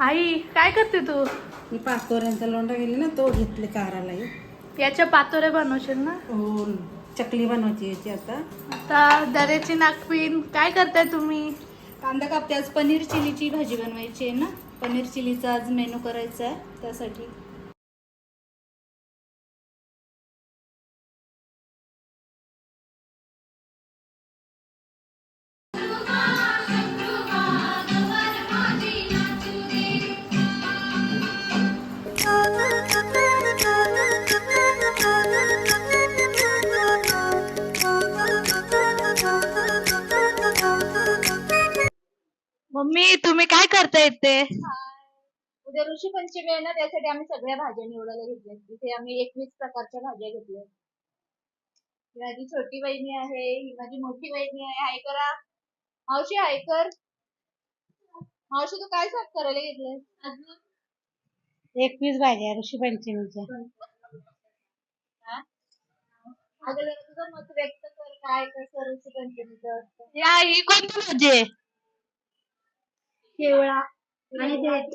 आई काय करते तू? मी पाचतोऱ्यांचा लोंढा गेली ना तो घेतले काराला हे. याच्या पातोरे बनवशील ना? हो चकली बनवायची याची आता. आता दरेची नागपीन काय करताय तुम्ही? कांदा कापते. आज पनीर चिलीची भाजी बनवायची आहे ना. पनीर चिलीचा आज मेनू करायचा आहे त्यासाठी. तुम्ही काय करताय ते उद्या ऋषी पंचमी आहे ना त्यासाठी आम्ही सगळ्या भाज्या निवडायला घेतल्या इथे आम्ही एकवीस प्रकारच्या भाज्या घेतल्या ही माझी छोटी बहिणी आहे ही माझी मोठी बहिणी आहे. हाय करा. मावशी हाय कर. मावशी तू काय साफ करायला घेतलंय? एकवीस भाज्या ऋषी पंचमीच्या. अगं जरा तुझं मत व्यक्त कर काय कसं ऋषी पंचमीचं असतं. या ही कोणती भाजी आहे? केवळा आणि देठ.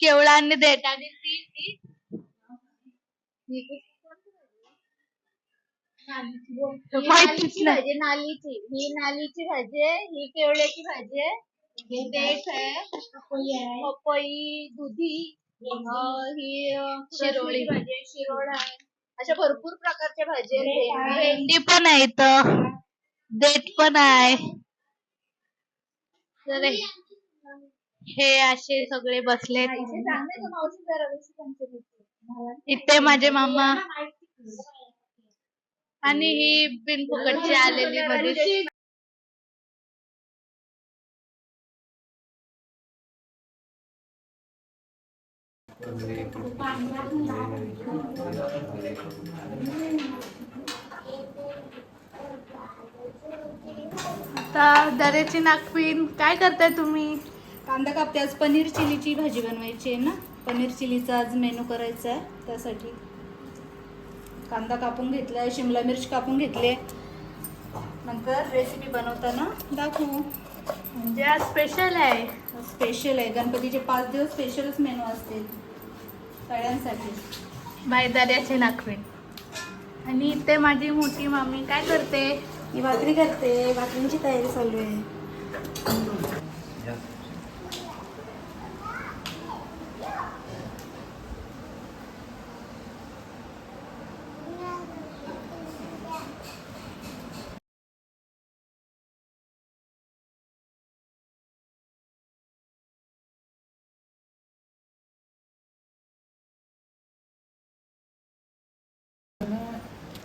केवळा आणि देठ आणि ती ती. कोणती भाजी माहितीच नालीची. भाजी ही नालीची भाजी आहे ही केवड्याची भाजी आहे. ही देठ आहे. पपई दुधी ही शिरोळी. भाजी आहे शिरोळ आहे. अशा भरपूर प्रकारच्या भाजी आहेत भेंडी पण आहे देठ पण आहे. तर हे असे सगळे बसले. इथे माझे मामा. आणि ही बिनफुकटची आलेली मध्ये आता दरेची नागपीन. काय करताय तुम्ही? कांदा कापते. आज पनीर चिलीची भाजी बनवायची आहे ना? पनीर चिलीचा आज मेनू करायचा आहे. त्यासाठी कांदा कापून घेतला आहे शिमला मिरच कापून घेतली नंतर रेसिपी बनवताना दाखवू. म्हणजे आज स्पेशल आहे. स्पेशल आहे. गणपतीचे पाच दिवस स्पेशलच मेनू असतील. सगळ्यांसाठी. बाय दर्याची नागपीन आणि इथे माझी मोठी मामी काय करते? ही भाकरी करते. भाकरींची तयारी चालू आहे.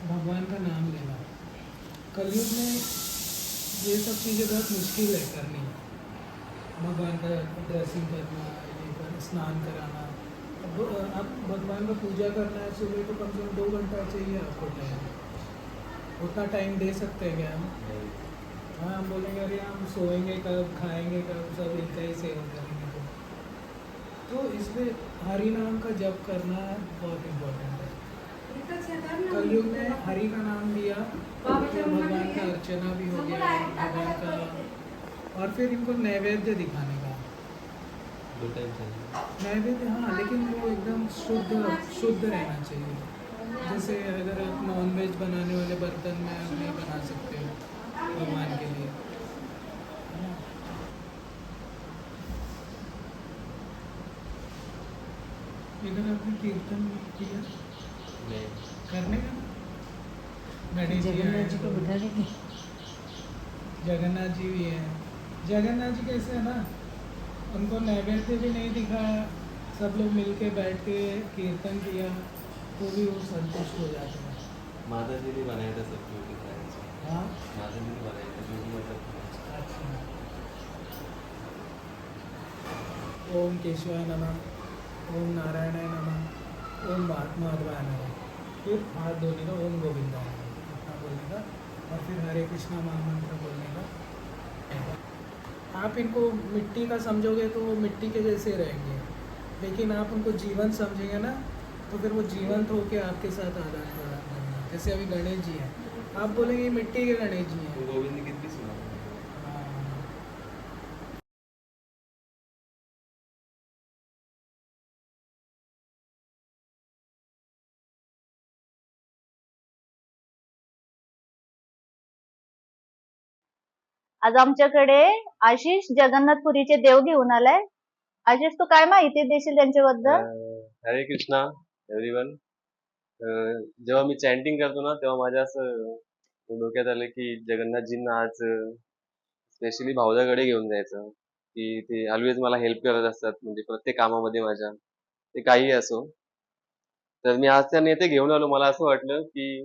भगवान का नाम लेना। कलयुग में ये सब चीज़ें बहुत मुश्किल है करनी। भगवान का ड्रेसिंग करना, ये कर स्नान कराना। अब भगवान का पूजा करना है, सुबह तो कम से कम दो घंटा चाहिए आपको टाइम। उतना टाइम दे सकते हैं क्या हम? हाँ हम बोलेंगे, अरे हम सोएँगे कब, खाएँगे कब, सब इनका ही सेवन करेंगे। तो तो इसलिए हरि नाम का जप करना बहुत इम्पोर्टेंट है। कलयुग में हरि का नाम लिया तो भगवान का अर्चना भी हो गया भगवान का और फिर इनको नैवेद्य दिखाने का। नैवेद्य हाँ लेकिन वो एकदम शुद्ध शुद्ध रहना चाहिए। जैसे अगर आप नॉन वेज बनाने वाले बर्तन में आप नहीं बना सकते भगवान के लिए। है ना? इधर आपने कीर्तन किया? करने का? जगन्नाथ जी को बिठा देंगे जगन्नाथ जी भी है। जगन्नाथ जी कैसे है ना? उनको नैवेद्य भी नहीं दिखाया। सब लोग मिल के बैठ के कीर्तन किया तो भी वो संतुष्ट हो जाते हैं। माता जी ने बनाया था सब कराया हाँ? माता जी ने बनाया था ब्यूटी मतलब अच्छा। ओम केशवाय नमः ओम नारायणाय नमः ओम महात्माधवाय नमः। फिर हाथ धोने का ओम गोविंद इतना बोलने का और फिर हरे कृष्णा महामंत्र बोलने का। आप इनको मिट्टी का समझोगे तो वो मिट्टी के जैसे रहेंगे। लेकिन आप उनको जीवन समझेंगे ना तो फिर वो जीवंत होके आपके साथ आदान प्रदान करेंगे जैसे अभी गणेश जी हैं। आप बोलेंगे मिट्टी के गणेश जी हैं। गोविंद गीत आज आमच्याकडे आशिष जगन्नाथपुरीचे देव घेऊन आलाय. आशिष तू काय माहिती देशील त्यांच्याबद्दल? हरे कृष्णा एव्हरीवन जेव्हा मी चॅन्टिंग करतो ना तेव्हा माझ्या असं डोक्यात आलं की जगन्नाथजींना आज स्पेशली भाऊजाकडे घेऊन जायचं. की ते ऑलवेज मला हेल्प करत असतात म्हणजे प्रत्येक कामामध्ये माझ्या. ते काही असो. तर मी आज त्या नेते घेऊन आलो. मला असं वाटलं की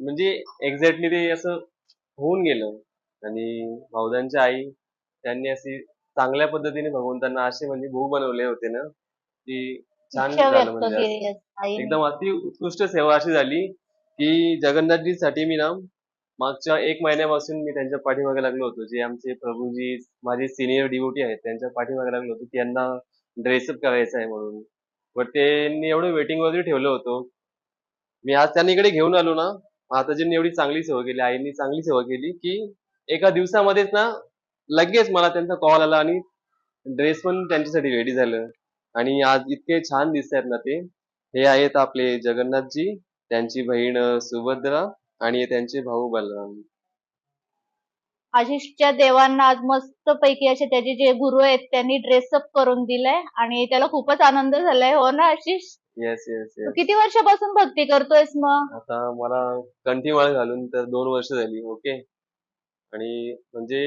म्हणजे एक्झॅक्टली ते असं होऊन गेलं. आणि भाऊजांच्या आई त्यांनी अशी चांगल्या पद्धतीने भगवंतांना असे म्हणजे भाऊ बनवले होते ना की छान इच्छा झालं व्यक्त म्हणजे असं. एकदम अति उत्कृष्ट सेवा अशी झाली की जगन्नाथजीसाठी मी ना मागच्या एक महिन्यापासून मी त्यांच्या पाठीमागे लागलो होतो. जे आमचे प्रभूजी माझे सिनियर डिवोटी आहेत त्यांच्या पाठीमागे लागलो होतो की यांना ड्रेसअप करायचं आहे म्हणून. बट त्यांनी एवढं वेटिंग वगैरे ठेवलं होतं. मी आज त्यांनी इकडे घेऊन आलो ना माताजींनी एवढी चांगली सेवा केली आईनी चांगली सेवा केली की एका दिवसामध्येच ना लगेच मला त्यांचा कॉल आला आणि ड्रेस पण त्यांच्यासाठी रेडी झालं. आणि आज इतके छान दिसत आहेत ना ते. हे आहेत आपले जगन्नाथजी त्यांची बहीण सुभद्रा आणि त्यांचे भाऊ बलराम. आशिषच्या देवांना आज मस्त पैकी असे त्याचे जे गुरु आहेत त्यांनी ड्रेसअप करून दिलाय आणि त्याला खूपच आनंद झालाय. हो ना आशिष? येस येस तू येस किती वर्षापासून भक्ती करतोयस मग? आता मला कंठीमाळ घालून तर दोन वर्ष झाली ओके आणि म्हणजे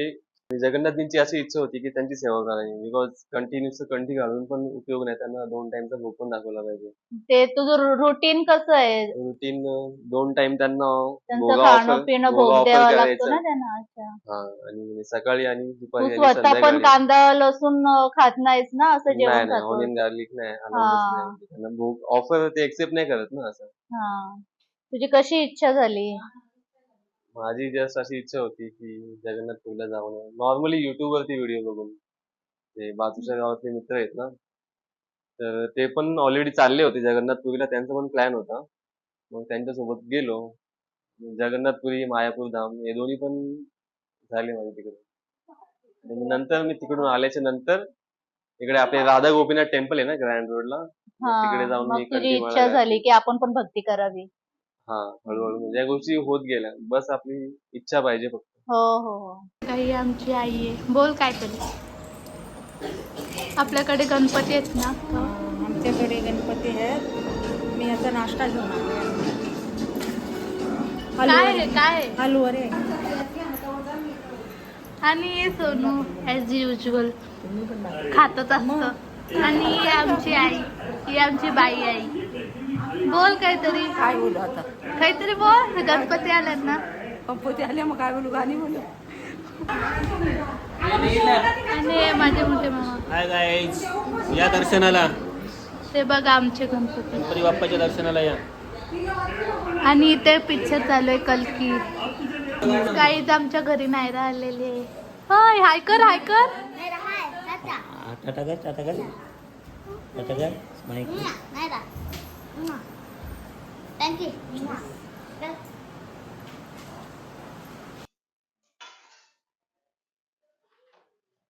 जगन्नाथजींची अशी इच्छा होती की त्यांची सेवा करावी. बिकॉज कंटिन्यूस कंठी घालून पण उपयोग नाही. त्यांना दोन टाइमचा भोग पण दाखवला पाहिजे. ते तुझं रुटीन कसं आहे? रुटीन दोन टाइम त्यांना त्यांचं भोगा खाणं offer- पिणं भोगा भोग offer द्यावा लागतो करायचा. ना त्यांना अच्छा. हा आणि म्हणजे सकाळी आणि तू दुपारी आणि स्वतः पण संध्याकाळी. कांदा लसूण अं, खात नाहीस ना? असं नाही जेवण नाही खातो? ऑनियन गार्लिक नाही allowed हा. नाही. त्यांना भोग ऑफर ते एक्सेप्ट नाही करत ना असं. हा. तुझी कशी इच्छा झाली? माझी जस्ट अशी इच्छा होती की जगन्नाथपुरीला जाऊन नॉर्मली युट्यूब वरती व्हिडिओ बघून. ते बाजूच्या गावातले मित्र आहेत ना. तर ते पण ऑलरेडी चालले होते. जगन्नाथपुरीला त्यांचा पण प्लॅन होता. मग त्यांच्यासोबत गेलो. जगन्नाथपुरी मायापूर धाम हे दोन्ही पण झाले माझे तिकडे नंतर मी तिकडून आल्याच्यानंतर इकडे आपले राधा गोपीनाथ टेम्पल आहे ना ग्रँड रोडला तिकडे जाऊन मी इच्छा झाली की आपण पण भक्ती करावी. हा हळूहळू म्हणजे या गोष्टी होत गेल्या. बस आपली इच्छा पाहिजे फक्त. हो हो हो. काही आमची आई आहे. बोल काय तरी आपल्याकडे गणपती आहेत ना? आमच्याकडे गणपती आहेत. मी आता नाश्ता घेऊन आले. काय आहे काय आहे? आलू वरे आणि हे सोनू ॲज युजल खातच असतं. आणि ही आमची आई. ही आमची बाई आई. बोल काहीतरी. काय बोलू आता? काहीतरी बोल. गणपती आल्यात ना. गणपती आले मग काय बोलू? गाणी बोलू. आणि माझे मोठे मामा. हाय गाईज या दर्शनाला. ते बघा आमचे गणपती. गणपती बाप्पाच्या दर्शनाला या. आणि इथे पिक्चर चालू आहे कलकी. काहीच आमच्या घरी नाही राहिलेली आहे. होय हाय कर हाय कर. टाटा कर टाटा कर. टाटा कर. माईक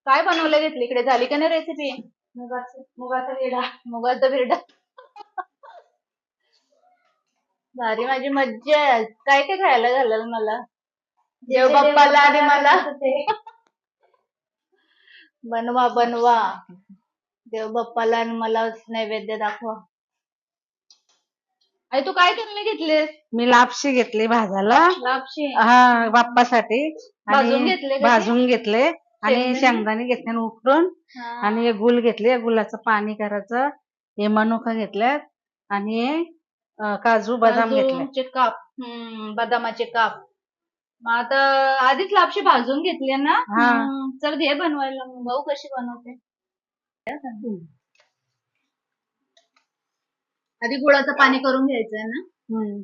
काय बनवलं घेतली इकडे झाली का नाही रेसिपी मुगाचं मुगाचा विरडा मुगाचा विरडा भारी माझी मज्जा आहे. काय काय खायला घालाल मला? देव बाप्पाला आणि मला. बनवा बनवा. देव बाप्पाला आणि मला नैवेद्य दाखवा. आई तू काय केले घेतलेस? मी लापशी घेतली भाजायला. लापशी? हा बाप्पासाठी. भाजून घेतले का ते? भाजून घेतले. आणि शेंगदाणे? शेंगदाणे घेतले आणि उकडून हा. आणि हे गुल घेतले. गुलाचं पाणी करायचं. हे मनुका घेतल्यात. आणि हे अं, काजू बदाम घेतले. काप. हम्म बदामाचे काप. मग आता आधीच लापशी भाजून घेतली ना? हा. हम्म, चल घे बनवायला. मग भाऊ कशी बनवते. आधी गुळाचं पाणी करून घ्यायचंय ना? हम्म.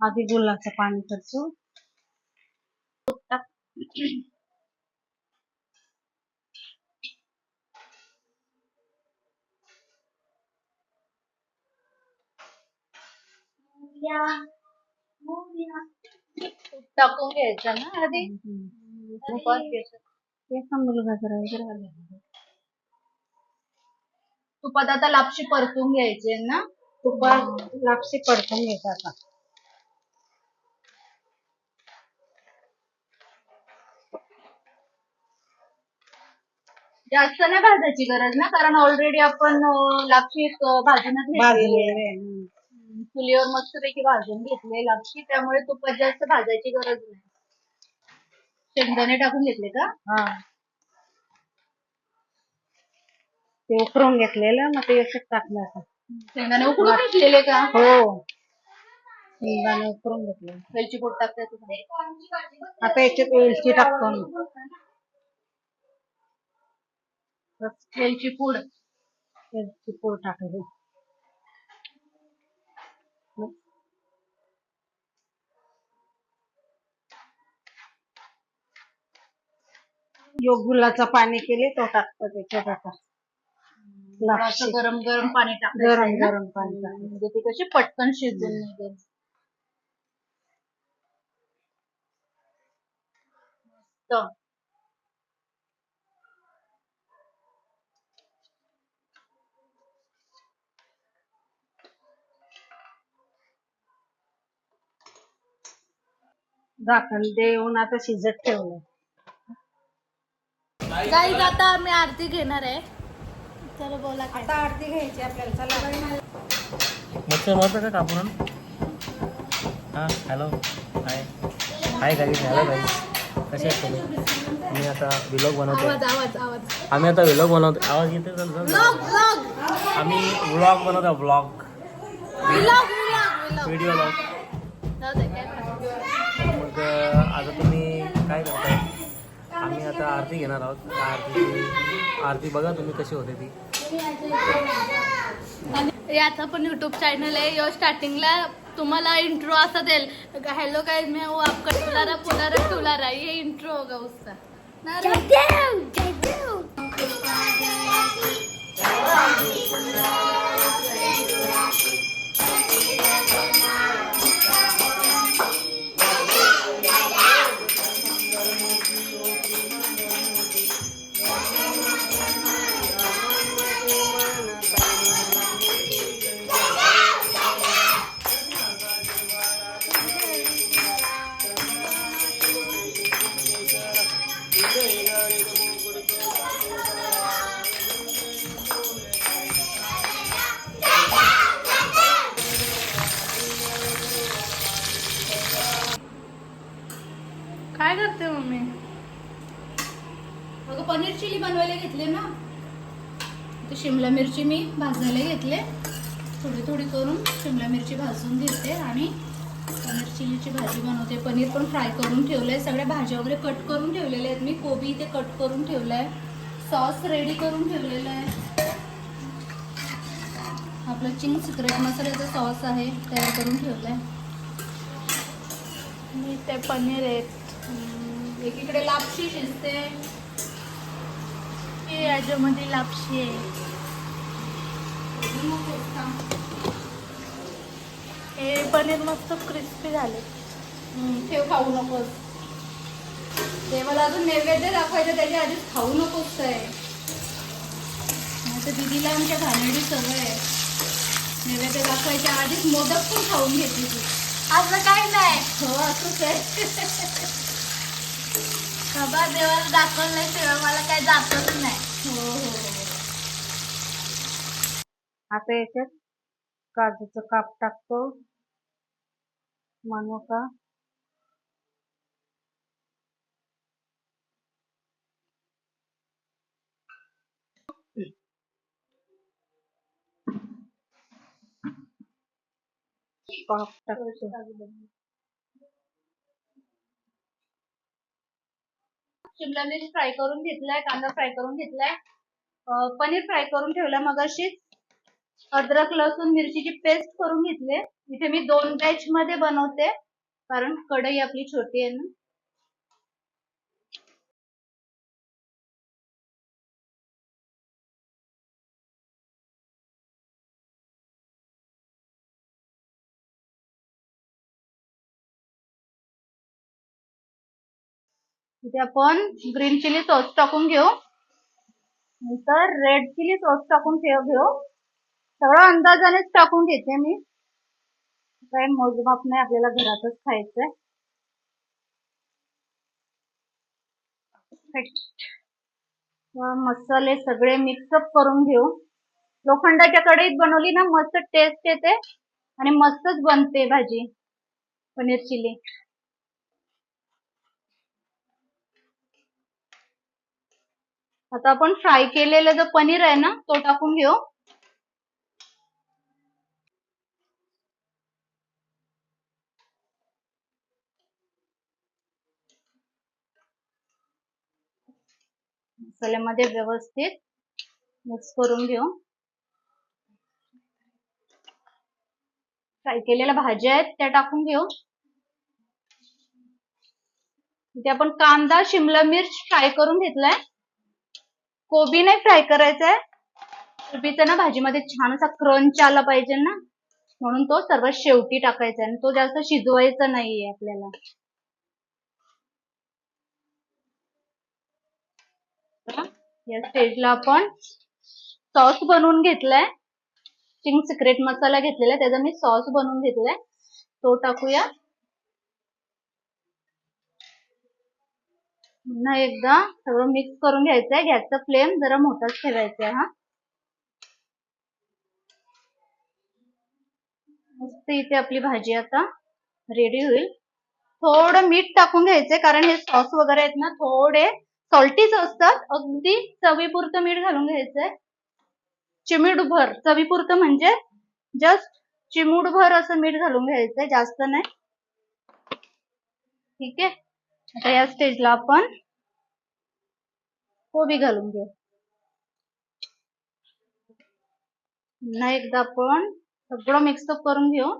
आधी गुलाचं पाणी करतो. टाकून घ्यायचं ना आधी? मुलगा आला. तुपात आता लापशी परतून घ्यायची ना? तुपात लापशी परतून घ्यायचं आता. जास्त नाही भाजायची गरज ना? कारण ऑलरेडी आपण लापशी भाजूनच चुलीवर मस्त पैकी भाजून घेतले लापशी. त्यामुळे तुपात जास्त भाजायची गरज नाही. शेंगदाणे टाकून घेतले का? ते उकरून घेतलेलं मग ते याच्यात टाकलं आता शेंगदाणे उकडून घेतलेले का? हो. शेंगदाणे उकरून घेतले. वेलची पूड टाकते तुम्ही. आता याच्यात वेलची टाकतो मी. वेलची पूड. वेलची पूड टाकली. योगुलाचं पाणी केले तो टाकतो त्याच्यात आता. लापशी. गरम गरम पाणी टाकायचं गरम आहे ना? गरम पाणी टाकायचं. म्हणजे ती कशी पटकन शिजून निघेल मस्त झाकण देऊन आता शिजत ठेवलं गाईज आता आम्ही आरती घेणार आहे चला बोला काय. आरती घ्यायची आपल्याला. चला. का कापून? हां hello hi hi guys hello guys कसे आहेत तुम्ही? आम्ही आता विलॉग बनवतो आवाज आवाज आवाज. आम्ही आता विलॉग बनवतो आवाज येते आम्ही व्लॉग बनवतो व्लॉग व्लॉग व्हिडिओ व्लॉग. मग आता तुम्ही आम्ही आता आरती घेणार आहोत. त्या आरतीची आरती बघा तुम्ही कशी होते ती. याचा पण युट्यूब चॅनल आहे. यो स्टार्टिंगला तुम्हाला इंट्रो असा देईल. हॅलो काय मी वो आपका टुलारा पुलारा टुलारा. ये इंट्रो होगा उसका. ना रे? थोडी थोडी करून शिमला मिरची भाजून घेते आणि पनीर चिलीची भाजी बनवते. पनीर पण फ्राय करून ठेवलंय. सगळ्या भाज्या वगैरे कट करून ठेवलेल्या आहेत. मी कोबी इथे कट करून ठेवलाय. सॉस रेडी करून ठेवलेला आहे. आपला चिंग सिक्रेट मसाल्याचा सॉस आहे. तयार करून ठेवलाय. मी ते पनीर आहेत. एकीकडे लापशी शिजते. हे याच्यामध्ये लापशी आहे. हे पनीर मस्त क्रिस्पी झाले. ठेव खाऊ नकोस. देवाला अजून नैवेद्य दाखवायचं त्याच्या आधीच खाऊ नकोस काय आता दिदीला आमच्या घाणेरडी सवय आहे. नैवेद्य दाखवायच्या आधीच मोदक पण खाऊन घेतली ती. असं काही नाही. हो असंच आहे. बाबा देवाला दाखवल्याशिवाय मला काही जातच नाही. हो हो हो. आता याच्यात काजूचं काप टाकतो. मनुका. काप टाकतो. शिमला मिर्च फ्राय करून घेतलाय कांदा फ्राय करून घेतलाय. पनीर फ्राय करून ठेवला मगाशीच. अद्रक लसूण मिरचीची पेस्ट करून घेतले इथे मी दोन बॅच मध्ये बनवते कारण कढई आपली छोटी आहे ना. इथे आपण ग्रीन चिली सॉस टाकून घेऊ. नंतर रेड चिली सॉस टाकून ठेव घेऊ. सगळं अंदाजानेच टाकून घेते मी. काही मोजमाप नाही आपल्याला घरातच खायचंय. मसाले सगळे मिक्सअप करून घेऊ. लोखंडाच्या कढईत बनवली ना मस्त टेस्ट येते. आणि मस्तच बनते भाजी पनीर चिली आता आपण फ्राय केलेलं जो पनीर आहे ना तो टाकून घेऊ. मसाल्यामध्ये व्यवस्थित मिक्स करून घेऊ. फ्राय केलेल्या भाज्या आहेत त्या टाकून घेऊ. इथे आपण कांदा शिमला मिर्च फ्राय करून घेतलाय. कोबी नाही फ्राय करायचाय. कोबीचा ना भाजीमध्ये छान असा क्रंच आला पाहिजे ना. म्हणून तो सर्वात शेवटी टाकायचा आहे आणि तो जास्त शिजवायचा नाहीये आपल्याला. या स्टेजला आपण सॉस बनवून घेतलाय. चिंग सिक्रेट मसाला घेतलेला आहे, त्याचा मी सॉस बनवून घेतलाय. तो टाकूया. पुन्हा एकदा सगळं मिक्स करून घ्यायचंय. गॅसचा फ्लेम जरा मोठाच ठेवायचा आहे हा. मस्त इथे आपली भाजी आता रेडी होईल. थोडं मीठ टाकून घ्यायचंय कारण हे सॉस वगैरे आहेत ना थोडे सॉल्टीच असतात अगदी चवीपुरतं मीठ घालून घ्यायचंय. चिमूटभर चवीपुरतं म्हणजे जस्ट चिमूटभर असं मीठ घालून घ्यायचंय जास्त नाही. ठीक आहे? आता या स्टेजला आपण कोबी घालून घेऊ. पुन्हा एकदा आपण सगळं मिक्सअप करून घेऊ.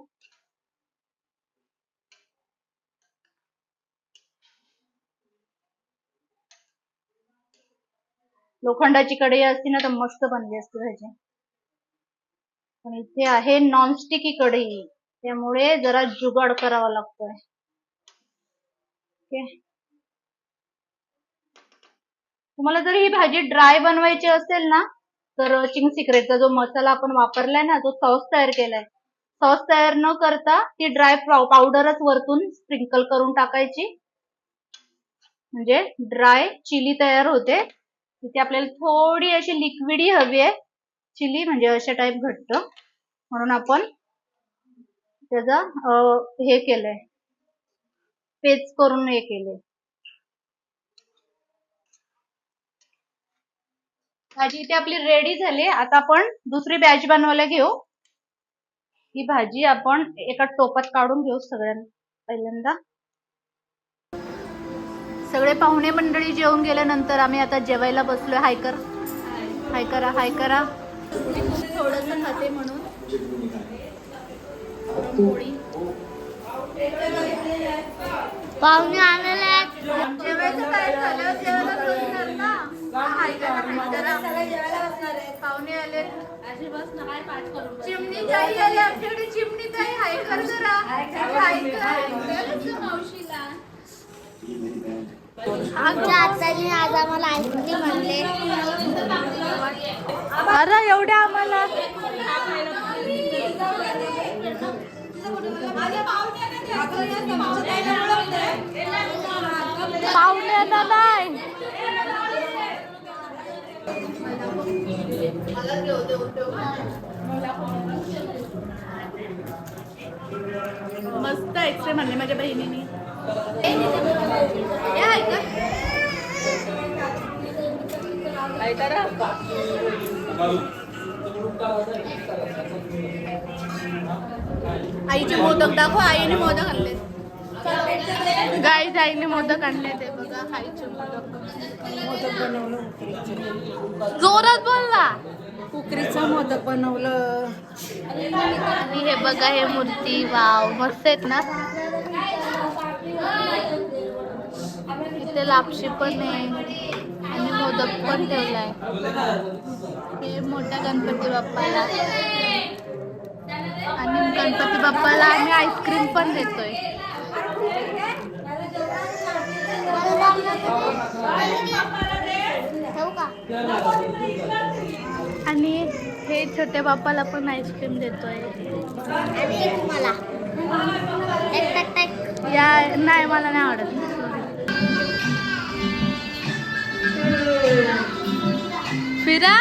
लोखंडाची कढई असती ना तर मस्त बनली असती भाजी. पण इथे आहे नॉनस्टिकी कढई. त्यामुळे जरा जुगाड करावा लागतोय. तुम्हाला जर ही भाजी ड्राय बनवायची असेल ना तर चिंग सिक्रेटचा जो मसाला आपण वापरलाय ना तो सॉस तयार केलाय सॉस तयार न करता ती ड्राय पावडरच वरतून स्प्रिंकल करून टाकायची. म्हणजे ड्राय चिली तयार होते. तिथे आपल्याला थोडी अशी लिक्विडी हवी आहे. चिली म्हणजे अशा टाईप घट्ट. म्हणून आपण त्याचा हे केलंय. पेच करून हे केलंय. भाजी इथे आपली रेडी झाली. आता आपण दुसरी बॅच बनवायला घेऊ. ही भाजी आपण एका टोपात काढून घेऊ सगळ्यांना पहिल्यांदा. सगळे पाहुणे मंडळी जेवून गेल्यानंतर आम्ही आता जेवायला बसलोय. हाय कर. हाय करा हाय करा. थोडस खाते म्हणून. पाहुणे आलेले जेवायचं काय झालं जेवायला बसणार ना? हाय करा हाय करा. पाहुणे आले. चिमणी ताई आली आमच्याकडे चिमणी ताई. हाय कर जरा. हाय कर. मावशीला. आमच्या आत्याने आज आम्हाला आईस्क्रीम आणले. अरे एवढ्या आम्हाला? पाहुण्यांना नाही. मस्त एक्सरे म्हणले माझ्या बहिणीने. आईचे मोदक दाखव आईने मोदक आणले. गाईच आईने मोदक आणले ते बघा आईचे मोदक. जोरात बोल ना उकरीचं मोदक बनवलं. आणि हे बघा हे मूर्ती वाव मस्त आहेत ना? इथे लापशी पण आहे आणि मोदक पण ठेवलाय. हे मोठ्या गणपती बाप्पाला. आणि गणपती बाप्पाला आम्ही आईस्क्रीम पण देतोय. हो आणि हे छोट्या बाप्पाला पण आईस्क्रीम देतोय. आणि एक मला एक टक टक या नाही मला नाही आवडत विरा